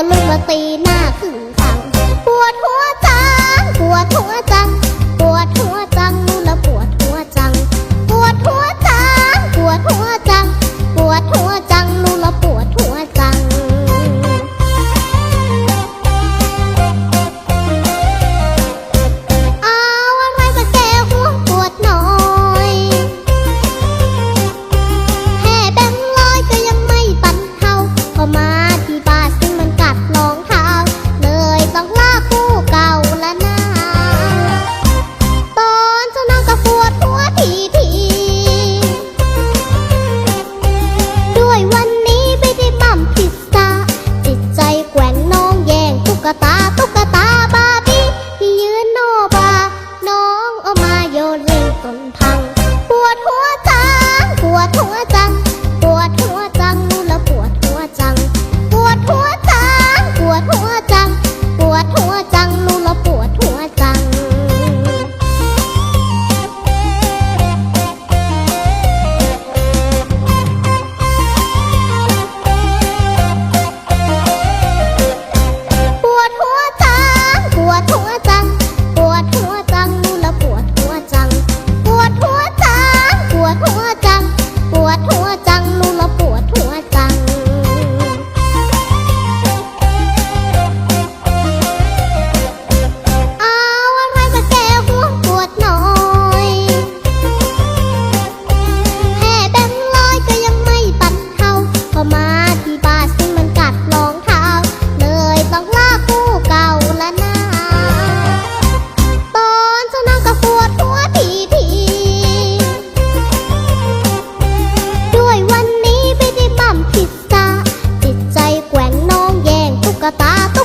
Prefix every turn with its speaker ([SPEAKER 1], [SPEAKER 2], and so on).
[SPEAKER 1] ก็ลุกมาตีหน้าขึ้น tá.